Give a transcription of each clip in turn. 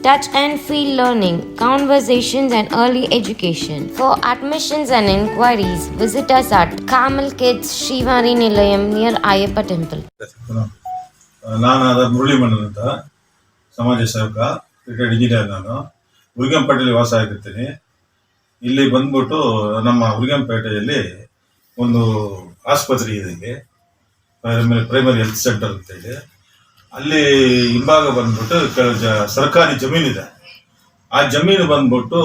touch and feel learning, conversations, and early education. For admissions and inquiries, visit us at Kamal Kids Shivari Nilayam near Ayappa Temple. ನಾನು ವಾಸ ಆಗಿರ್ತೀನಿ ಇಲ್ಲಿ ಬಂದ್ಬಿಟ್ಟು ನಮ್ಮ ಉರಿಗಂಪೇಟೆಯಲ್ಲಿ ಒಂದು ಆಸ್ಪತ್ರೆ ಇದೆ ಪ್ರೈಮರಿ ಹೆಲ್ತ್ ಸೆಂಟರ್ ಅಂತ ಇದೆ ಅಲ್ಲಿ ಹಿಂಭಾಗ ಬಂದ್ಬಿಟ್ಟು ಜ- ಸರ್ಕಾರಿ ಜಮೀನಿದೆ. ಆ ಜಮೀನು ಬಂದ್ಬಿಟ್ಟು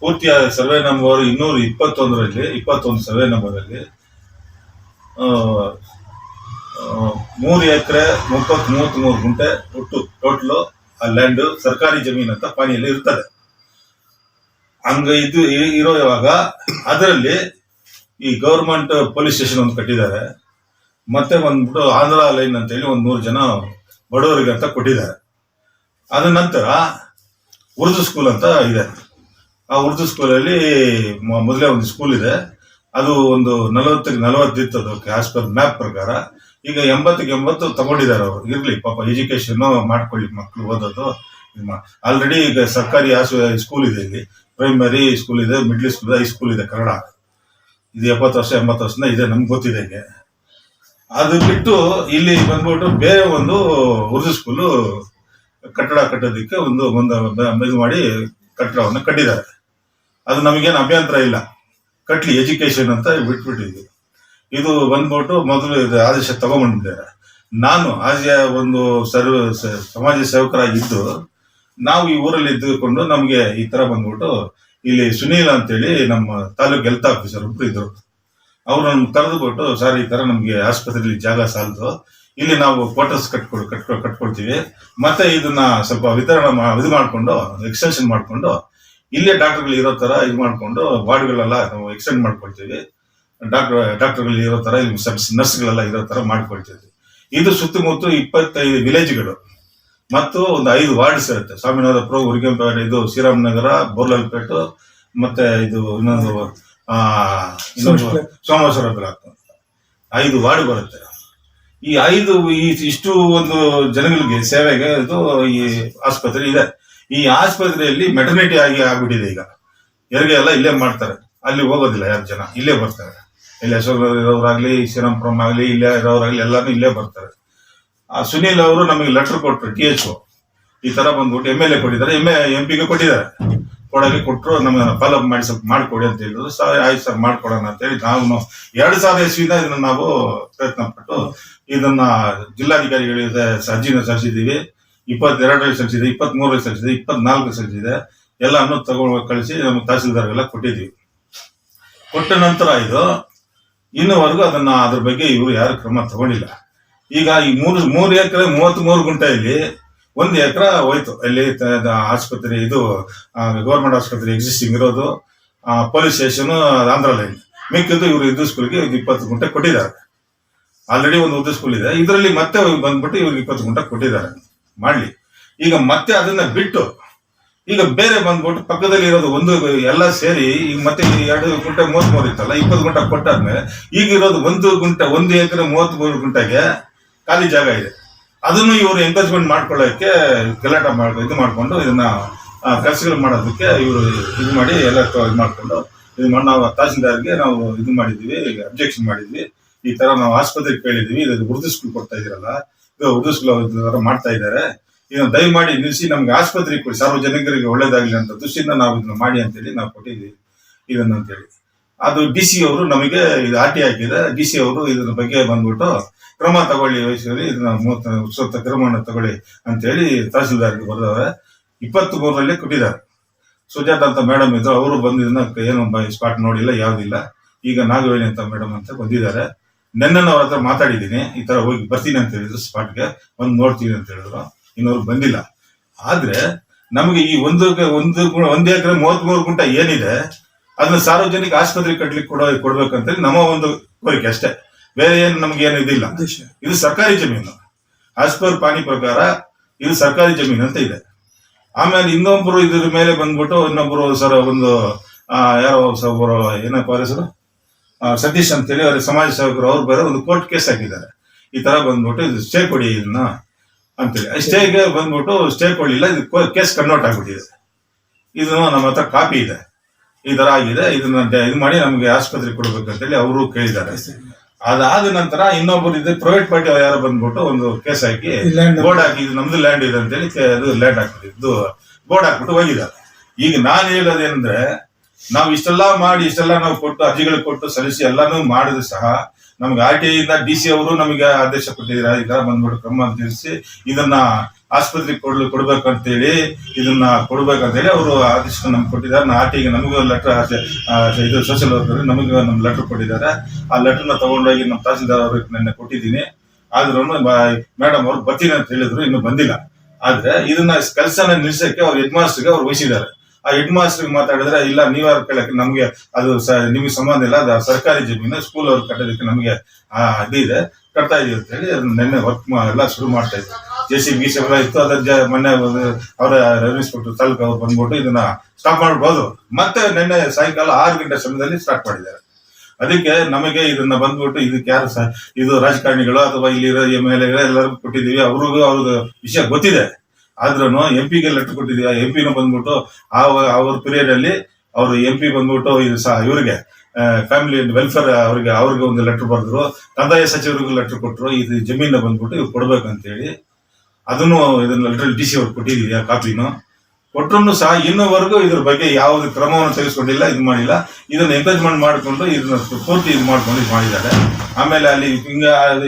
ಪೂರ್ತಿಯಾದ ಸರ್ವೆ ನಂಬರ್ ಇನ್ನೂರ ಇಪ್ಪತ್ತೊಂದರಲ್ಲಿ, ಇಪ್ಪತ್ತೊಂದು ಸರ್ವೆ ನಂಬರಲ್ಲಿ ಮೂರು ಎಕರೆ ಮುಪ್ಪತ್ ಮೂವತ್ತ್ ಮೂರು ಗುಂಟೆ ಒಟ್ಟು ಟೋಟಲ್ ಆ ಲ್ಯಾಂಡ್ ಸರ್ಕಾರಿ ಜಮೀನು ಅಂತ ಪಾನಿಯಲ್ಲಿ ಇರ್ತದೆ. ಹಂಗ ಇದು ಇರೋ ಇವಾಗ, ಅದರಲ್ಲಿ ಈ ಗೌರ್ಮೆಂಟ್ ಪೊಲೀಸ್ ಸ್ಟೇಷನ್ ಒಂದು ಕಟ್ಟಿದ್ದಾರೆ. ಮತ್ತೆ ಬಂದ್ಬಿಟ್ಟು ಆಂಧ್ರ ಲೈನ್ ಅಂತ ಹೇಳಿ ಒಂದು ನೂರು ಜನ ಬಡವರಿಗೆ ಅಂತ ಕೊಟ್ಟಿದ್ದಾರೆ. ಅದ ನಂತರ ಉರ್ದು ಸ್ಕೂಲ್ ಅಂತ ಇದೆ. ಆ ಉರ್ದು ಸ್ಕೂಲಲ್ಲಿ ಮೊದಲೇ ಒಂದು ಸ್ಕೂಲ್ ಇದೆ. ಅದು ಒಂದು ನಲವತ್ತಕ್ಕೆ ನಲವತ್ತಿತ್ತು ಅದಕ್ಕೆ ಆಸ್ ಪರ್ ಮ್ಯಾಪ್ ಪ್ರಕಾರ. ಈಗ ಎಂಬತ್ತಕ್ಕೆ ಎಂಬತ್ತು ತಗೊಂಡಿದ್ದಾರೆ ಅವರು. ಇರ್ಲಿ, ಪಾಪ ಎಜುಕೇಶನ್ ಮಾಡ್ಕೊಳ್ಳಿ ಮಕ್ಕಳು ಓದೋದು. ಆಲ್ರೆಡಿ ಈಗ ಸರ್ಕಾರಿ ಸ್ಕೂಲ್ ಇದೆ ಇಲ್ಲಿ. ಪ್ರೈಮರಿ ಸ್ಕೂಲ್ ಇದೆ ಮಿಡ್ಲ್ ಸ್ಕೂಲ್ ಇದೆ ಹೈಸ್ಕೂಲ್ ಇದೆ ಕನ್ನಡ. ಇದು ಎಪ್ಪತ್ತು ವರ್ಷ, ಎಂಬತ್ತು ವರ್ಷದಿಂದ ಇದೆ, ನಮ್ಗೆ ಗೊತ್ತಿದೆ ಅದು ಬಿಟ್ಟು ಇಲ್ಲಿ ಬಂದ್ಬಿಟ್ಟು ಬೇರೆ ಒಂದು ಉರ್ದು ಸ್ಕೂಲ್ ಕಟ್ಟಡ ಕಟ್ಟೋದಕ್ಕೆ ಒಂದು ಒಂದು ಇದು ಮಾಡಿ ಕಟ್ಟಡವನ್ನು ಕಟ್ಟಿದ್ದಾರೆ. ಅದು ನಮಗೇನು ಅಭ್ಯಂತರ ಇಲ್ಲ. ಕಟ್ಲಿ ಎಜುಕೇಶನ್ ಅಂತ ಬಿಟ್ಬಿಟ್ಟಿದ್ವಿ. ಇದು ಬಂದ್ಬಿಟ್ಟು ಮೊದಲು ಆದೇಶ ತಗೊಂಡ್ಬಂದಿದ್ದಾರೆ. ನಾನು ಆಜೆ ಒಂದು ಸರ್ವ ಸಮಾಜ ಸೇವಕರಾಗಿದ್ದು ನಾವು ಈ ಊರಲ್ಲಿ ಇದ್ದುಕೊಂಡು ನಮಗೆ ಈ ತರ ಬಂದ್ಬಿಟ್ಟು ಇಲ್ಲಿ ಸುನೀಲ್ ಅಂತೇಳಿ ನಮ್ಮ ತಾಲೂಕ್ ಹೆಲ್ತ್ ಆಫೀಸರ್ ಒಬ್ರು ಇದ್ರು. ಅವ್ರು ನಮ್ಗೆ ಕರೆದುಬಿಟ್ಟು, ಸರ್, ಈ ತರ ನಮ್ಗೆ ಆಸ್ಪತ್ರೆಯಲ್ಲಿ ಜಾಗ ಸಾಲದು. ಇಲ್ಲಿ ನಾವು ಕ್ವಾರ್ಟರ್ಸ್ ಕಟ್ಕೊಳ್ ಕಟ್ಕೊ ಕಟ್ಕೊಳ್ತೀವಿ. ಮತ್ತೆ ಇದನ್ನ ಸ್ವಲ್ಪ ವಿತರಣೆ ಇದು ಮಾಡ್ಕೊಂಡು ಎಕ್ಸ್ಟೆನ್ಷನ್ ಮಾಡ್ಕೊಂಡು, ಇಲ್ಲೇ ಡಾಕ್ಟರ್ಗಳು ಇರೋ ತರ ಇದು ಮಾಡ್ಕೊಂಡು, ವಾರ್ಡ್ಗಳೆಲ್ಲ ನಾವು ಎಕ್ಸ್ಟೆಂಡ್ ಮಾಡ್ಕೊಳ್ತೀವಿ. ಡಾಕ್ಟರ್, ಡಾಕ್ಟರ್ಗಳು ಇರೋ ತರ, ಇಲ್ಲಿ ನರ್ಸ್ಗಳೆಲ್ಲ ಇರೋ ತರ ಮಾಡ್ಕೊಳ್ತೀವಿ. ಇದು ಸುತ್ತಮುತ್ತ ಇಪ್ಪತ್ತೈದು ವಿಲೇಜ್ಗಳು ಮತ್ತು ಒಂದು ಐದು ವಾರ್ಡ್ಸ್ ಇರುತ್ತೆ. ಸ್ವಾಮಿನಾಥಪುರ ಉರ್ಗಂಪೇಟೆ ಇದು ಶ್ರೀರಾಮನಗರ, ಬೋರ್ಲಲ್ಪೇಟು, ಮತ್ತೆ ಇದು ಇನ್ನೊಂದು ಸೋಮೇಶ್ವರ ಬ್ಲಾಕ್ ಐದು ವಾರ್ಡ್ ಬರುತ್ತೆ. ಈ ಐದು ಈ ಇಷ್ಟು ಒಂದು ಜನಗಳಿಗೆ ಸೇವೆಗೆ ಇದು ಈ ಆಸ್ಪತ್ರೆ ಇದೆ. ಈ ಆಸ್ಪತ್ರೆಯಲ್ಲಿ ಮೆಟರ್ನಿಟಿ ಆಗಿ ಆಗ್ಬಿಟ್ಟಿದೆ ಈಗ. ಹೆರಿಗೆ ಎಲ್ಲ ಇಲ್ಲೇ ಮಾಡ್ತಾರೆ. ಅಲ್ಲಿ ಹೋಗೋದಿಲ್ಲ ಯಾರು ಜನ. ಇಲ್ಲೇ ಬರ್ತಾರೆ. ಇಲ್ಲಿ ಅಶೋಕ್ ಇರೋರಾಗ್ಲಿ ಶ್ರೀರಾಮ್ಪುರಂ ಆಗ್ಲಿ ಇಲ್ಲೇ ಇರೋರಾಗ್ಲಿ ಎಲ್ಲಾರು ಇಲ್ಲೇ ಬರ್ತಾರೆ. ಆ ಸುನೀಲ್ ಅವರು ನಮಗೆ ಲೆಟರ್ ಕೊಟ್ಟರು ಟಿ ಎಚ್ ಈ ತರ ಬಂದ್ಬಿಟ್ಟು ಎಂ ಎಲ್ ಎ ಕೊಟ್ಟಿದ್ದಾರೆ. ಎಂ ಎ ಎಂ ಪಿಗೆ ಕೊಟ್ಟಿದ್ದಾರೆ. ಕೊಡೋಕೆ ಕೊಟ್ಟರು ನಮ್ಮ ಫಾಲೋ ಮಾಡಿ ಸ್ವಲ್ಪ ಮಾಡಿಕೊಡಿ ಅಂತ ಹೇಳಿದ್ರು. ಸರ್, ಆಯ್ತು ಸರ್, ಮಾಡ್ಕೊಡೋಣ ಅಂತ ಹೇಳಿ ನಾವು ಎರಡು ಸಾವಿರ ಇಸ್ವಿಯಿಂದ ಇದನ್ನ ನಾವು ಪ್ರಯತ್ನ ಪಟ್ಟು ಇದನ್ನ ಜಿಲ್ಲಾಧಿಕಾರಿಗಳಿಗೆ ಅರ್ಜಿನ ಸಲ್ಲಿಸಿದ್ದೀವಿ. ಇಪ್ಪತ್ತೆರಡರಲ್ಲಿ ಸಲ್ಲಿಸಿದೆ ಇಪ್ಪತ್ತ್ ಮೂರರಲ್ಲಿ ಸಲ್ಲಿಸಿದೆ ಇಪ್ಪತ್ನಾಲ್ಕು ಸಲ್ಲಿಸಿದೆ. ಎಲ್ಲಾನು ತಗೊಂಡು ಕಳಿಸಿ ನಮ್ಮ ತಹಸೀಲ್ದಾರ್ಗೆಲ್ಲ ಕೊಟ್ಟಿದ್ದೀವಿ. ಕೊಟ್ಟ ನಂತರ ಇದು ಇನ್ನುವರೆಗೂ ಅದನ್ನ ಅದ್ರ ಬಗ್ಗೆ ಇವರು ಯಾರು ಕ್ರಮ ತಗೊಂಡಿಲ್ಲ. ಈಗ ಈ ಮೂರು ಮೂರು ಎಕರೆ ಮೂವತ್ತ್ ಮೂರು ಗುಂಟೆಯಲ್ಲಿ ಒಂದು ಎತ್ರ ಹೋಯ್ತು. ಅಲ್ಲಿ ಆಸ್ಪತ್ರೆ ಇದು ಗೌರ್ಮೆಂಟ್ ಆಸ್ಪತ್ರೆ ಎಕ್ಸಿಸ್ಟಿಂಗ್ ಇರೋದು ಪೊಲೀಸ್ ಸ್ಟೇಷನ್ ಆಂಧ್ರ ಲೈನ್ ಮಿಕ್ಕಿದ್ದು ಇವರು ಇದು ಸ್ಕೂಲ್ಗೆ ಇಪ್ಪತ್ತು ಗುಂಟೆ ಕೊಟ್ಟಿದ್ದಾರೆ. ಆಲ್ರೆಡಿ ಒಂದು ಉರ್ದು ಸ್ಕೂಲ್ ಇದೆ. ಇದರಲ್ಲಿ ಮತ್ತೆ ಬಂದ್ಬಿಟ್ಟು ಇವ್ರಿಗೆ ಇಪ್ಪತ್ತು ಗುಂಟೆ ಕೊಟ್ಟಿದ್ದಾರೆ. ಮಾಡ್ಲಿ. ಈಗ ಮತ್ತೆ ಅದನ್ನ ಬಿಟ್ಟು, ಈಗ ಬೇರೆ ಬಂದ್ಬಿಟ್ಟು ಪಕ್ಕದಲ್ಲಿ ಇರೋದು ಒಂದು, ಎಲ್ಲ ಸೇರಿ ಈಗ ಮತ್ತೆ ಎರಡು ಗುಂಟೆ ಮೂವತ್ತ್ ಮೂರು ಇತ್ತಲ್ಲ, ಇಪ್ಪತ್ತು ಗುಂಟೆ ಕೊಟ್ಟಾದ್ಮೇಲೆ ಈಗ ಇರೋದು ಒಂದು ಗುಂಟೆ, ಒಂದು ಎಕರೆ ಮೂವತ್ತ್ ಮೂರು ಗುಂಟೆಗೆ ಖಾಲಿ ಜಾಗ ಇದೆ. ಅದನ್ನು ಇವರು ಎಂಕರೇಜ್ಮೆಂಟ್ ಮಾಡ್ಕೊಳ್ಳೋಕೆ ಗಲಾಟೆ ಮಾಡಿ ಇದು ಮಾಡ್ಕೊಂಡು ಇದನ್ನ ಕೆಲಸಗಳು ಮಾಡೋದಕ್ಕೆ ಇವರು ಇದು ಮಾಡಿ ಎಲ್ಲ ಇದು ಮಾಡ್ಕೊಂಡು, ಇದು ಮಾಡಿ ನಾವು ತಹಸೀಲ್ದಾರ್ಗೆ ನಾವು ಇದು ಮಾಡಿದ್ವಿ ಅಬ್ಜೆಕ್ಷನ್ ಮಾಡಿದ್ವಿ. ಈ ತರ ನಾವು ಆಸ್ಪತ್ರೆಗೆ ಕೇಳಿದ್ವಿ ಇದು ಉರ್ದು ಸ್ಕೂಲ್ ಕೊಡ್ತಾ ಇದೀರಲ್ಲ, ಇದು ಉರ್ದು ಸ್ಕೂಲ್ ಮಾಡ್ತಾ ಇದ್ದಾರೆ. ಇದನ್ನು ದಯಮಾಡಿ ನಿಲ್ಲಿಸಿ ನಮ್ಗೆ ಆಸ್ಪತ್ರೆಗೆ ಕೊಡಿ ಸಾರ್ವಜನಿಕರಿಗೆ ಒಳ್ಳೇದಾಗಲಿ ಅಂತ ದೃಷ್ಟಿಯಿಂದ ನಾವು ಇದನ್ನ ಮಾಡಿ ಅಂತೇಳಿ ನಾವು ಕೊಟ್ಟಿದ್ವಿ ಇದನ್ನ ಅಂತೇಳಿ. ಅದು ಡಿ ಸಿ ಅವರು ನಮಗೆ ಇದು ಆರ್ ಟಿ ಹಾಕಿದೆ ಡಿ ಸಿ ಅವರು ಇದ್ರ ಬಗ್ಗೆ ಬಂದ್ಬಿಟ್ಟು ಕ್ರಮ ತಗೊಳ್ಳಿ ವಹಿಸಿರಿ ಇದನ್ನ ಮೂವತ್ತ ಸೂಕ್ತ ಕ್ರಮವನ್ನು ತಗೊಳ್ಳಿ ಅಂತೇಳಿ ತಹಸೀಲ್ದಾರ್ಗೆ ಬರೆದವ್ರೆ. ಇಪ್ಪತ್ತ್ ಮೂರರಲ್ಲಿ ಕೊಟ್ಟಿದ್ದಾರೆ. ಸುಜಾತ ಅಂತ ಮೇಡಮ್ ಇದ್ರು, ಅವರು ಬಂದು ಇದನ್ನ ಏನು ಸ್ಪಾಟ್ ನೋಡಿಲ್ಲ, ಯಾವ್ದಿಲ್ಲ. ಈಗ ನಾಗವೇಣಿ ಅಂತ ಮೇಡಮ್ ಅಂತ ಬಂದಿದ್ದಾರೆ. ನೆನ್ನೆ ಅವ್ರ ಹತ್ರ ಮಾತಾಡಿದ್ದೀನಿ, ಈ ತರ ಹೋಗಿ ಬರ್ತೀನಿ ಅಂತ ಹೇಳಿದ್ರು ಸ್ಪಾಟ್ಗೆ ಬಂದು ನೋಡ್ತೀನಿ ಅಂತ ಹೇಳಿದ್ರು. ಇನ್ನವ್ರು ಬಂದಿಲ್ಲ. ಆದ್ರೆ ನಮಗೆ ಈ ಒಂದು ಒಂದು ಒಂದೇ ಎಕರೆ ಮೂವತ್ಮೂರು ಗುಂಟ ಏನಿದೆ ಅದನ್ನ ಸಾರ್ವಜನಿಕ ಆಸ್ಪತ್ರೆ ಕಟ್ಟಲಿಕ್ಕೆ ಕೊಡೋ ಕೊಡ್ಬೇಕಂತೇಳಿ ನಮ್ಮ ಒಂದು ಕೋರಿಕೆ ಅಷ್ಟೇ. ಬೇರೆ ಏನು ನಮ್ಗೆ ಏನು ಇದಿಲ್ಲ ಇದು ಸರ್ಕಾರಿ ಜಮೀನು. ಆಸ್ ಪರ್ ಪಾನಿ ಪ್ರಕಾರ ಇದು ಸರ್ಕಾರಿ ಜಮೀನು ಅಂತ ಇದೆ. ಆಮೇಲೆ ಇನ್ನೊಬ್ರು ಇದ್ರ ಮೇಲೆ ಬಂದ್ಬಿಟ್ಟು ಇನ್ನೊಬ್ರು ಸರ್ ಒಂದು ಯಾರೋ ಒಬ್ರು ಏನಪ್ಪ ಹೆಸರು? ಸತೀಶ್ ಅಂತೇಳಿ ಅವ್ರ ಸಮಾಜ ಸೇವಕರು ಅವ್ರು ಬೇರೆ ಒಂದು ಕೋರ್ಟ್ ಕೇಸ್ ಹಾಕಿದ್ದಾರೆ. ಈ ತರ ಬಂದ್ಬಿಟ್ಟು ಇದು ಸ್ಟೇ ಕೊಡಿ ಇದನ್ನ ಅಂತೇಳಿ. ಸ್ಟೇಗೆ ಬಂದ್ಬಿಟ್ಟು ಸ್ಟೇ ಕೊಡ್ಲಿಲ್ಲ ಇದು ಕೇಸ್ ಕನ್ವರ್ಟ್ ಆಗ್ಬಿಟ್ಟಿದೆ. ಇದು ನಮ್ಮ ಹತ್ರ ಕಾಪಿ ಇದೆ. ಈ ತರ ಆಗಿದೆ ಇದನ್ನ ಇದು ಮಾಡಿ ನಮ್ಗೆ ಆಸ್ಪತ್ರೆಗೆ ಕೊಡ್ಬೇಕಂತೇಳಿ ಅವರು ಕೇಳಿದ್ದಾರೆ. ಅದಾದ ನಂತರ ಇನ್ನೊಬ್ರು ಇದೆ ಪ್ರೈವೇಟ್ ಪಾರ್ಟಿ ಯಾರು ಬಂದ್ಬಿಟ್ಟು ಒಂದು ಕೇಸ್ ಹಾಕಿ ಬೋರ್ಡ್ ಹಾಕಿ ಇದು ನಮ್ದು ಲ್ಯಾಂಡ್ ಇದೆ ಅಂತೇಳಿ ಹೇಳಿ ಅದು ಲ್ಯಾಂಡ್ ಇದು ಬೋರ್ಡ್ ಹಾಕ್ಬಿಟ್ಟು ಹೋಗಿದ್ದಾರೆ. ಈಗ ನಾನು ಹೇಳೋದೇನಂದ್ರೆ ನಾವು ಇಷ್ಟೆಲ್ಲ ಮಾಡಿ ಇಷ್ಟೆಲ್ಲ ನಾವು ಕೊಟ್ಟು ಅರ್ಜಿಗಳು ಕೊಟ್ಟು ಸಲ್ಲಿಸಿ ಎಲ್ಲಾನು ಮಾಡಿದ್ರು ಸಹ ನಮ್ಗೆ ಆರ್ ಟಿ ಇಂದ ಡಿ ಸಿ ಅವರು ನಮಗೆ ಆದೇಶ ಕೊಟ್ಟಿದ್ದೀರಾ. ಈ ತರ ಬಂದ್ಬಿಟ್ಟು ಕ್ರಮ ತಿಳಿಸಿ ಇದನ್ನ ಆಸ್ಪತ್ರೆಗೆ ಕೊಡ್ಲು ಹೇಳಿ ಇದನ್ನ ಕೊಡ್ಬೇಕಂತೇಳಿ ಅವರು ಆದೇಶ ನಮ್ಗೆ ಕೊಟ್ಟಿದ್ದಾರೆ. ಆರ್ ಟಿಗೆ ನಮಗೂ ಲೆಟರ್ ಇದು ಸೋಷಿಯಲ್ ವರ್ಕರ್ ನಮಗೆ ನಮ್ಮ ಲೆಟರ್ ಕೊಟ್ಟಿದ್ದಾರೆ. ಆ ಲೆಟರ್ನ ತಗೊಂಡೋಗಿ ನಮ್ಮ ತಹಸೀಲ್ದಾರ್ ಅವ್ರಿಗೆ ನೆನ್ನೆ ಕೊಟ್ಟಿದ್ದೀನಿ. ಆದ್ರೂ ಮೇಡಮ್ ಅವ್ರು ಬರ್ತೀನಿ ಅಂತ ಹೇಳಿದ್ರು, ಇನ್ನು ಬಂದಿಲ್ಲ. ಆದ್ರೆ ಇದನ್ನ ಕೆಲಸನ ನಿಲ್ಸಕ್ಕೆ ಅವ್ರ ಹೆಡ್ ಮಾಸ್ಟರ್ಗೆ ಅವ್ರು ವಹಿಸಿದ್ದಾರೆ. ಆ ಹೆಡ್ ಮಾಸ್ಟರ್ ಮಾತಾಡಿದ್ರೆ, ಇಲ್ಲ, ನೀವ್ಯಾರು ಕೇಳಕ್ಕೆ ನಮ್ಗೆ ಅದು ನಿಮಗೆ ಸಂಬಂಧ ಇಲ್ಲ, ಅದು ಸರ್ಕಾರಿ ಜಮೀನು ಸ್ಕೂಲ್ ಅವ್ರು ಕಟ್ಟೋದಕ್ಕೆ ನಮ್ಗೆ ಇದು. ಕಟ್ತಾ ಇದೀವಿ ಅಂತ ಹೇಳಿ ಅದನ್ನ ನಿನ್ನೆ ವರ್ಕ್ ಎಲ್ಲ ಶುರು ಮಾಡ್ತಾ ಇದ್ರು. ಜೆ ಸಿ ಬಿ ಎಲ್ಲ ಇತ್ತು ಅದ್ರ ಮೊನ್ನೆ ಅವರ ರೆವಿನ್ಯೂ ಇನ್ಸ್ಪೆಕ್ಟರ್ ತಾಲೂಕು ಅವ್ರು ಬಂದ್ಬಿಟ್ಟು ಇದನ್ನ ಸ್ಟಾಪ್ ಮಾಡ್ಬೋದು. ಮತ್ತೆ ನಿನ್ನೆ ಸಾಯಂಕಾಲ ಆರು ಗಂಟೆ ಸಮಯದಲ್ಲಿ ಸ್ಟಾರ್ಟ್ ಮಾಡಿದ್ದಾರೆ. ಅದಕ್ಕೆ ನಮಗೆ ಇದನ್ನ ಬಂದ್ಬಿಟ್ಟು ಇದಕ್ಕೆ ಯಾರು ಇದು ರಾಜಕಾರಣಿಗಳು ಅಥವಾ ಇಲ್ಲಿರೋ ಎಂ ಎಲ್ ಎಲ್ಲರಿಗೂ ಕೊಟ್ಟಿದೀವಿ ಅವ್ರಿಗೂ ಅವ್ರದ್ದು ವಿಷಯ ಗೊತ್ತಿದೆ. ಆದ್ರೂ ಎಂ ಪಿಗೆ ಲೆಟರ್ ಕೊಟ್ಟಿದೀವಿ ಎಂ ಬಂದ್ಬಿಟ್ಟು ಆ ಅವ್ರ ಪೀರಿಯಡ್ ಅಲ್ಲಿ ಅವರು ಎಂ ಪಿ ಬಂದ್ಬಿಟ್ಟು ಇದು ಸಹ ಇವರಿಗೆ ಫ್ಯಾಮಿಲಿ ವೆಲ್ಫೇರ್ ಅವರಿಗೆ, ಅವ್ರಿಗೆ ಒಂದು ಲೆಟರ್ ಬರೆದ್ರು. ಕಂದಾಯ ಸಚಿವರಿಗೂ ಲೆಟರ್ ಕೊಟ್ಟರು ಇದು ಜಮೀನ ಬಂದ್ಬಿಟ್ಟು ಇವ್ರು ಕೊಡ್ಬೇಕಂತೇಳಿ ಅದನ್ನು ಇದನ್ನ ಡಿ ಸಿ ಅವ್ರು ಕೊಟ್ಟಿದ್ದೀವಿ, ಆ ಕಾಪಿನು ಕೊಟ್ಟರು ಸಹ ಇನ್ನೂವರೆಗೂ ಇದ್ರ ಬಗ್ಗೆ ಯಾವುದೇ ಕ್ರಮವನ್ನು ತೆಗೆದುಕೊಂಡಿಲ್ಲ ಇದು ಮಾಡಿಲ್ಲ. ಇದನ್ನ ಎಂಕರೇಜ್ಮೆಂಟ್ ಮಾಡಿಕೊಂಡು ಇದನ್ನ ಪೂರ್ತಿ ಇದು ಮಾಡ್ಕೊಂಡು ಇದು ಮಾಡಿದ್ದಾರೆ. ಆಮೇಲೆ ಅಲ್ಲಿ ಹಿಂಗ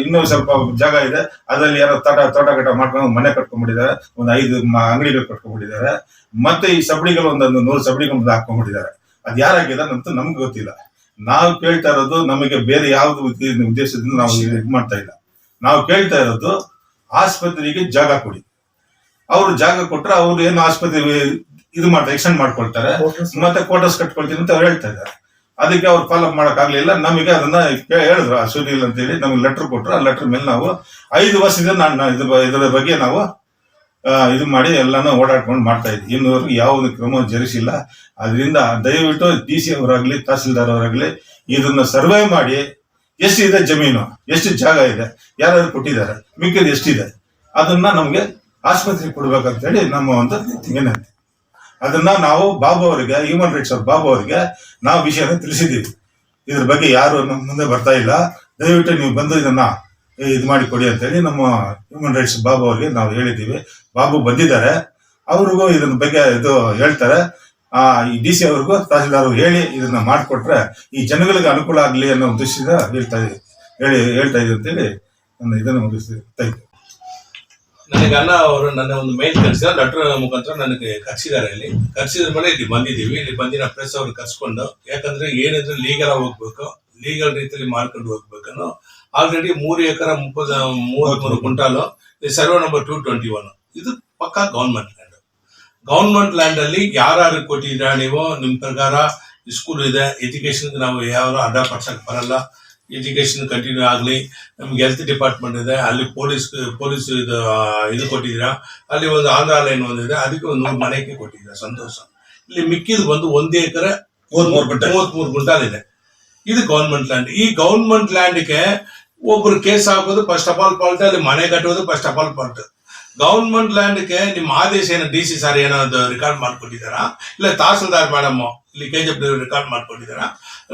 ಇನ್ನೂ ಸ್ವಲ್ಪ ಜಾಗ ಇದೆ. ಅದರಲ್ಲಿ ಯಾರೋ ತೋಟ ತೋಟ ಗಟ ಮಾಡ್ಕೊಂಡು ಮನೆ ಕಟ್ಕೊಂಡ್ಬಿಟ್ಟಿದ್ದಾರೆ. ಒಂದು ಐದು ಅಂಗಡಿಗಳು ಕಟ್ಕೊಂಡ್ಬಿಟ್ಟಿದ್ದಾರೆ. ಮತ್ತೆ ಈ ಸಬಡಿಗಳು ಒಂದೊಂದು ನೂರು ಸಬಡಿಗಳು ಹಾಕೊಂಡ್ಬಿಟ್ಟಿದ್ದಾರೆ ಅದು ಯಾರು ಅಂತೂ ನಮ್ಗೆ ಗೊತ್ತಿಲ್ಲ. ನಾವು ಕೇಳ್ತಾ ಇರೋದು ನಮಗೆ ಬೇರೆ ಯಾವ್ದು ಉದ್ದೇ- ಉದ್ದೇಶದಿಂದ ನಾವು ಇದು ಮಾಡ್ತಾ ಇಲ್ಲ. ನಾವು ಕೇಳ್ತಾ ಇರೋದು ಆಸ್ಪತ್ರೆಗೆ ಜಾಗ ಕೊಡಿ. ಅವರು ಜಾಗ ಕೊಟ್ರೆ ಅವ್ರು ಏನು ಆಸ್ಪತ್ರೆ ಇದು ಮಾಡ್ತಾರೆ ಎಕ್ಸ್ಟೆಂಡ್ ಮಾಡ್ಕೊಳ್ತಾರೆ. ಮತ್ತೆ ಕ್ವಾರ್ಟರ್ಸ್ ಕಟ್ಕೊಳ್ತೀನಿ ಅಂತ ಅವ್ರು ಹೇಳ್ತಾ ಇದ್ದಾರೆ. ಅದಕ್ಕೆ ಅವ್ರು ಫಾಲೋ ಮಾಡಕ್ ಆಗ್ಲಿಲ್ಲ. ನಮಗೆ ಅದನ್ನ ಹೇಳಿದ್ರು ಆ ಅಂತ ಅಂತೇಳಿ ನಮ್ಗೆ ಲೆಟರ್ ಕೊಟ್ರು. ಆ ಲೆಟರ್ ಮೇಲೆ ನಾವು ಐದು ವರ್ಷದಿಂದ ನಾನು ಇದ್ರ ಬಗ್ಗೆ ನಾವು ಇದು ಮಾಡಿ ಎಲ್ಲಾನು ಓಡಾಡ್ಕೊಂಡು ಮಾಡ್ತಾ ಇದ್ವಿ. ಇನ್ನೂವರೆಗೂ ಯಾವುದೇ ಕ್ರಮ ಜರಿಸಿಲ್ಲ. ಅದರಿಂದ ದಯವಿಟ್ಟು ಡಿ ಸಿ ಅವರಾಗ್ಲಿ ತಹಸೀಲ್ದಾರ್ ಅವರಾಗ್ಲಿ ಇದನ್ನ ಸರ್ವೆ ಮಾಡಿ ಎಷ್ಟಿದೆ ಜಮೀನು? ಎಷ್ಟು ಜಾಗ ಇದೆ? ಯಾರ್ಯಾರು ಕೊಟ್ಟಿದ್ದಾರೆ? ಮಿಕ್ಕಿದ ಎಷ್ಟಿದೆ? ಅದನ್ನ ನಮ್ಗೆ ಆಸ್ಪತ್ರೆಗೆ ಕೊಡ್ಬೇಕಂತ ಹೇಳಿ ನಮ್ಮ ಒಂದು ವಿನಂತಿ. ಅದನ್ನ ನಾವು ಬಾಬು ಅವರಿಗೆ ಹ್ಯೂಮನ್ ರೈಟ್ಸ್ ಅವ್ರ ಬಾಬು ಅವರಿಗೆ ನಾವು ವಿಷಯನ ತಿಳಿಸಿದ್ದೀವಿ ಇದ್ರ ಬಗ್ಗೆ ಯಾರು ನಮ್ಮ ಮುಂದೆ ಬರ್ತಾ ಇಲ್ಲ. ದಯವಿಟ್ಟು ನೀವು ಬಂದು ಇದನ್ನ ಇದು ಮಾಡಿ ಕೊಡಿ ಅಂತ ಹೇಳಿ ನಮ್ಮ ಹ್ಯೂಮನ್ ರೈಟ್ಸ್ ಬಾಬು ಅವರಿಗೆ ನಾವು ಹೇಳಿದ್ದೀವಿ ಬಾಬು ಬಂದಿದ್ದಾರೆ. ಅವ್ರಿಗೂ ಇದನ್ನ ಬಗ್ಗೆ ಇದು ಹೇಳ್ತಾರೆ. ಆ ಈ ಡಿ ಸಿ ಅವ್ರಿಗೂ ತಹಸೀಲ್ದಾರ್ ಹೇಳಿ ಇದನ್ನ ಮಾಡಿಕೊಟ್ರೆ ಈ ಜನಗಳಿಗೆ ಅನುಕೂಲ ಆಗಲಿ ಅನ್ನೋ ಉದ್ದೇಶದಿಂದ ಹೇಳ್ತಾ ಹೇಳಿ ಹೇಳ್ತಾ ಇದ್ದೀವಿ ಅಂತೇಳಿ ನನ್ನ ಇದನ್ನು ಮುಗಿಸ್ತೀವಿ ಥ್ಯಾಂಕ್ ಯು ನನಗೆ ಅಣ್ಣ ಅವರು ನನ್ನ ಒಂದು ಮೇಲ್ ಕಳಿಸಿದ ಲೆಟರ್ ಮುಖಾಂತರ ನನಗೆ ಕರ್ಸಿದ್ದಾರೆ ಇಲ್ಲಿ. ಕರ್ಸಿದ್ರ ಮೇಲೆ ಇಲ್ಲಿ ಬಂದಿದ್ದೀವಿ. ಇಲ್ಲಿ ಬಂದಿನ ಪ್ರೆಸ್ ಅವ್ರಿಗೆ ಕರ್ಸ್ಕೊಂಡು ಯಾಕಂದ್ರೆ ಏನಿದ್ರೆ ಲೀಗಲ್ ಹೋಗ್ಬೇಕು ಲೀಗಲ್ ರೀತಿಯಲ್ಲಿ ಮಾಡ್ಕೊಂಡು ಹೋಗ್ಬೇಕನ್ನು ಆಲ್ರೆಡಿ ಮೂರು ಎಕರೆ ಮುಪ್ಪದ ಮೂವತ್ಮೂರು ಕ್ವಿಂಟಾಲು ಇದು survey number two twenty one ಇದು ಪಕ್ಕಾ ಗೌರ್ಮೆಂಟ್ ಗೌರ್ಮೆಂಟ್ ಲ್ಯಾಂಡ್ ಅಲ್ಲಿ ಯಾರು ಕೊಟ್ಟಿದ್ದೀರಾ ನೀವು? ನಿಮ್ ಪ್ರಕಾರ ಸ್ಕೂಲ್ ಇದೆ ಎಜುಕೇಶನ್ ನಾವು ಯಾವ ಅಡ್ಡ ಪಡ್ಸಕ್ ಬರಲ್ಲ. ಎಜುಕೇಶನ್ ಕಂಟಿನ್ಯೂ ಆಗಲಿ. ನಮ್ಗೆ ಹೆಲ್ತ್ ಡಿಪಾರ್ಟ್ಮೆಂಟ್ ಇದೆ. ಅಲ್ಲಿ ಪೊಲೀಸ್ ಪೊಲೀಸ್ ಇದು ಆ, ಇದು ಕೊಟ್ಟಿದ್ದೀರಾ? ಅಲ್ಲಿ ಒಂದು ಆಂಧ್ರ ಲೈನ್ ಒಂದಿದೆ ಅದಕ್ಕೆ ಒಂದು ನೂರು ಮನೆಗೆ ಕೊಟ್ಟಿದ್ದೀರಾ? ಸಂತೋಷ. ಇಲ್ಲಿ ಮಿಕ್ಕಿದ್ ಬಂದು ಒಂದೇ ಎಕರೆ ಮೂವತ್ಮೂರು ಗುಂಟೆ. ಮೂವತ್ಮೂರು ಗುಂಟಾಲ್ ಇದೆ. ಇದು ಗೌರ್ಮೆಂಟ್ ಲ್ಯಾಂಡ್ ಈ ಗೌರ್ಮೆಂಟ್ ಲ್ಯಾಂಡ್ಗೆ ಒಬ್ರು ಕೇಸ್ ಹಾಕೋದು ಫಸ್ಟ್ ಆಫ್ ಆಲ್ ಪಾಲ್ಟ್ ಅಲ್ಲಿ ಮನೆ ಕಟ್ಟೋದು first of all plot government ಲ್ಯಾಂಡ್ಗೆ ನಿಮ್ಮ ಆದೇಶ ಏನೋ ಡಿ ಸಿ ಸರ್ ಏನಾದ್ರು ರೆಕಾರ್ಡ್ ಮಾಡ್ಕೊಂಡಿದ್ದಾರಾ ಇಲ್ಲ ತಹಸೀಲ್ದಾರ್ ಮೇಡಮ್, ಇಲ್ಲಿ ಕೆ ಜಿ ರೆಕಾರ್ಡ್ ಮಾಡ್ಕೊಂಡಿದ್ದಾರಾ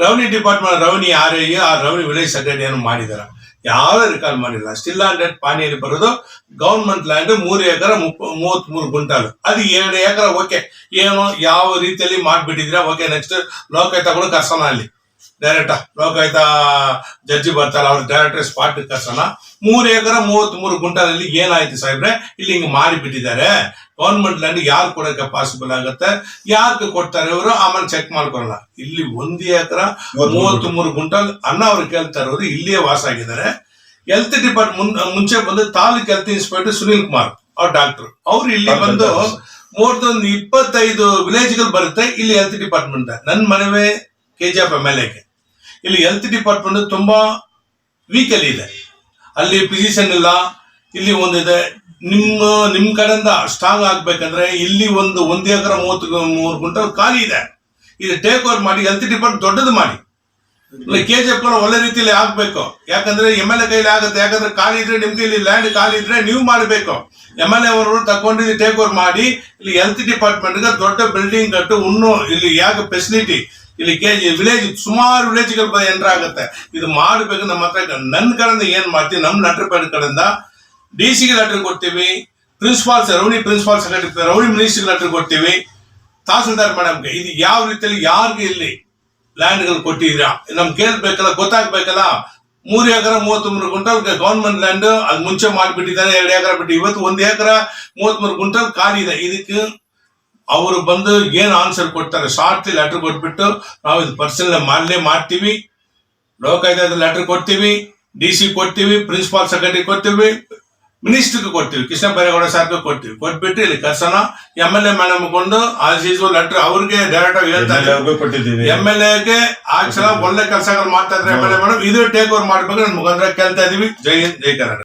ರೆವನ್ಯೂ ಡಿಪಾರ್ಟ್ಮೆಂಟ್ ರೆವನ್ಯೂ ಯಾರು ಆ ರೆವನ್ಯೂ ವಿಲೇಜ್ ಸೆಕ್ರೆಟರಿ ಏನು ಮಾಡಿದಾರ ಯಾವ ರೆಕಾರ್ಡ್ ಮಾಡಿಲ್ಲ. ಸ್ಟಿಲ್ ಹಂಡ್ರೆಡ್ ಪಾನಿಯಲ್ಲಿ ಬರೋದು ಗವರ್ಮೆಂಟ್ ಲ್ಯಾಂಡ್ ಮೂರು ಎಕರೆ ಮುಪ್ಪ ಮೂವತ್ತ್ ಮೂರು ಗುಂಟಾಲು ಅದು ಎರಡು ಎಕರೆ ಓಕೆ ಏನು ಯಾವ ರೀತಿಯಲ್ಲಿ ಮಾಡ್ಬಿಟ್ಟಿದ್ರೆ ಓಕೆ ನೆಕ್ಸ್ಟ್ ಲೋಕಾಯುಕ್ತಗಳು ಕರ್ಸೋಣ ಅಲ್ಲಿ. ಡೈರೆಕ್ಟ್ ಲೋಕಾಯುಕ್ತ ಜಡ್ಜಿ ಬರ್ತಾರೆ? ಅವ್ರ ಡೈರೆಕ್ಟರ್ ಸ್ಪಾಟ್ ಕರ್ಸಲ್ಲ ಮೂರು ಎಕರೆ ಮೂವತ್ತ್ ಮೂರು ಗುಂಟಲಲ್ಲಿ ಏನಾಯ್ತು ಸಾಹೇಬ್ರೆ? ಇಲ್ಲಿ ಹಿಂಗ್ ಮಾಡಿಬಿಟ್ಟಿದ್ದಾರೆ ಗೌರ್ಮೆಂಟ್ ಲ್ಯಾಂಡ್ ಯಾರು ಕೊಡೋಕೆ ಪಾಸಿಬಲ್ ಆಗುತ್ತೆ? ಯಾಕೆ ಕೊಡ್ತಾರೆ ಅವರು ಆಮೇಲೆ ಚೆಕ್ ಮಾಡ್ಕೊಳ್ಳಲ್ಲ ಇಲ್ಲಿ ಒಂದು ಎಕರೆ ಮೂವತ್ತ್ ಮೂರು ಗುಂಟಲ್ ಅನ್ನ ಅವ್ರು ಕೇಳ್ತಾ ಇರೋರು ಇಲ್ಲಿಯೇ ವಾಸ ಆಗಿದ್ದಾರೆ. ಹೆಲ್ತ್ ಡಿಪಾರ್ಟ್ಮೆಂಟ್ ಮುಂಚೆ ಬಂದು ತಾಲೂಕ್ ಹೆಲ್ತ್ ಇನ್ಸ್ಪೆಕ್ಟರ್ ಸುನೀಲ್ ಕುಮಾರ್ ಅವ್ರ ಡಾಕ್ಟರ್ ಅವ್ರು ಇಲ್ಲಿ ಬಂದು ಮೂವತ್ತೊಂದು ಇಪ್ಪತ್ತೈದು ವಿಲೇಜ್ಗಳು ಬರುತ್ತೆ ಇಲ್ಲಿ ಹೆಲ್ತ್ ಡಿಪಾರ್ಟ್ಮೆಂಟ್ ನನ್ನ ಮನವೇ K G F M L ಎಗೆ ಇಲ್ಲಿ ಹೆಲ್ತ್ ಡಿಪಾರ್ಟ್ಮೆಂಟ್ ತುಂಬಾ ವೀಕ್ ಅಲ್ಲಿ ಇದೆ. ಅಲ್ಲಿ ಫಿಸಿಷಿಯನ್ ಇಲ್ಲ, ಇಲ್ಲಿ ಒಂದಿದೆ ನಿಮ್ಮ, ನಿಮ್ ಕಡೆಯಿಂದ ಸ್ಟ್ರಾಂಗ್ ಆಗ್ಬೇಕಂದ್ರೆ ಇಲ್ಲಿ ಒಂದು ಒಂದು ಎಕರೆ ಮೂವತ್ತು ಮೂರು ಗುಂಟಲ್ ಖಾಲಿ ಇದೆ. ಇದು ಟೇಕ್ ಓವರ್ ಮಾಡಿ ಹೆಲ್ತ್ ಡಿಪಾರ್ಟ್ಮೆಂಟ್ ದೊಡ್ಡದು ಮಾಡಿ. ಕೆ ಜಿ ಎಫ್ ಒಳ್ಳೆ ರೀತಿಯಲ್ಲಿ ಆಗ್ಬೇಕು. ಯಾಕಂದ್ರೆ ಎಂ ಎಲ್ ಎ ಕೈಲಿ ಆಗುತ್ತೆ. ಯಾಕಂದ್ರೆ ಖಾಲಿ ಇದ್ರೆ ನಿಮ್ಗೆ ಇಲ್ಲಿ ಲ್ಯಾಂಡ್ ಖಾಲಿ ಇದ್ರೆ ನೀವು ಮಾಡಬೇಕು. ಎಂ ಎಲ್ ಎ ಅವರು ಇಲ್ಲಿ ಟೇಕ್ ಓವರ್ ಮಾಡಿ, ಇಲ್ಲಿ ಹೆಲ್ತ್ ಡಿಪಾರ್ಟ್ಮೆಂಟ್ಗೆ ದೊಡ್ಡ ಬಿಲ್ಡಿಂಗ್ ಕಟ್ಟು ಇನ್ನು ಇಲ್ಲಿ ಯಾಕೆ ಫೆಸಿಲಿಟಿ ಇಲ್ಲಿ ಕೆ ಜಿ ವಿಲೇಜ್ ಸುಮಾರು ವಿಲೇಜ್ಗಳು ಎಂಟ್ರ್ ಆಗುತ್ತೆ. ಇದು ಮಾಡಬೇಕು, ನಮ್ಮ ಹತ್ರ ನನ್ನ ಕಡೆಯಿಂದ ಏನ್ ಮಾಡ್ತೀವಿ ನಮ್ಮ ಪ್ಯಾಡ್ ಕಡೆಯಿಂದ ಡಿ ಸಿಗೆ ಲೆಟರ್ ಕೊಡ್ತೀವಿ ಪ್ರಿನ್ಸಿಪಾಲ್ಸ್ ರೌಡಿ ಪ್ರಿನ್ಸಿಪಾಲ್ ಸೆಕ್ರೆಟರಿ ರೌಡಿ ಮಿನಿಸ್ಟರ್ ಲೆಟರ್ ಕೊಡ್ತೀವಿ. ತಹಸೀಲ್ದಾರ್ ಮೇಡಮ್ಗೆ ಇದು ಯಾವ ರೀತಿಯಲ್ಲಿ ಯಾರಿಗೆ ಇಲ್ಲಿ ಲ್ಯಾಂಡ್ಗಳು ಕೊಟ್ಟಿದ್ದೀರಾ? ನಮ್ಗೆ ಕೇಳ್ಬೇಕಲ್ಲ, ಗೊತ್ತಾಗ್ಬೇಕಲ್ಲ? ಮೂರು ಎಕರೆ ಮೂವತ್ಮೂರು ಗುಂಟಲ್ ಗವರ್ಮೆಂಟ್ ಲ್ಯಾಂಡ್ ಅದು ಮುಂಚೆ ಮಾಡಿಬಿಟ್ಟಿದ್ದಾರೆ, ಎರಡು ಎಕರೆ ಬಿಟ್ಟು ಇವತ್ತು ಒಂದು ಎಕರೆ ಮೂವತ್ಮೂರು ಗುಂಟಲ್ ಇದೆ. ಇದಕ್ಕೆ ಅವರು ಬಂದು ಏನ್ ಆನ್ಸರ್ ಕೊಡ್ತಾರೆ? ಶಾರ್ಟ್ ಲೆಟರ್ ಕೊಟ್ಬಿಟ್ಟು ನಾವು ಇದು ಪರ್ಸನಲ್ ಮಾಡಲೇ ಮಾಡ್ತೀವಿ. ಲೋಕಾಯುಕ್ತ ಲೆಟರ್ ಕೊಡ್ತೀವಿ ಡಿ ಸಿ ಕೊಡ್ತೀವಿ ಪ್ರಿನ್ಸಿಪಾಲ್ ಸೆಕ್ರೆಟರಿ ಕೊಡ್ತೀವಿ ಮಿನಿಸ್ಟರ್ಗೆ ಕೊಡ್ತೀವಿ. ಕೃಷ್ಣ ಬೈರೇಗೌಡ ಸಾರ್ಗೆ ಕೊಡ್ತೀವಿ. ಕೊಟ್ಬಿಟ್ಟು ಇಲ್ಲಿ ಕರ್ಸನ ಎಂ ಎಲ್ ಎ ಮೇಡಮ್ ಕೊಂಡು ಆಸ್ ಯೂಸ್ ಲೆಟರ್ ಅವ್ರಿಗೆ ಡೈರೆಕ್ಟ್ ಆಗಿ ಹೇಳ್ತಾರೆ ಎಂ ಎಲ್ ಎಗೆ ಆ ಸಲ ಒಳ್ಳೆ ಕೆಲಸಗಳು ಮಾಡ್ತಾ ಇದ್ರೆ ಎಂ ಎಲ್ ಎ ಮೇಡಮ್ ಇದು ಟೇಕ್ ಓವರ್ ಮಾಡ್ಬೇಕು ನನ್ ಮುಖಾಂತರ ಕೇಳ್ತಾ ಇದೀವಿ. ಜೈ ಹಿಂದ್ ಜೈ ಕರ್ನಾಟಕ.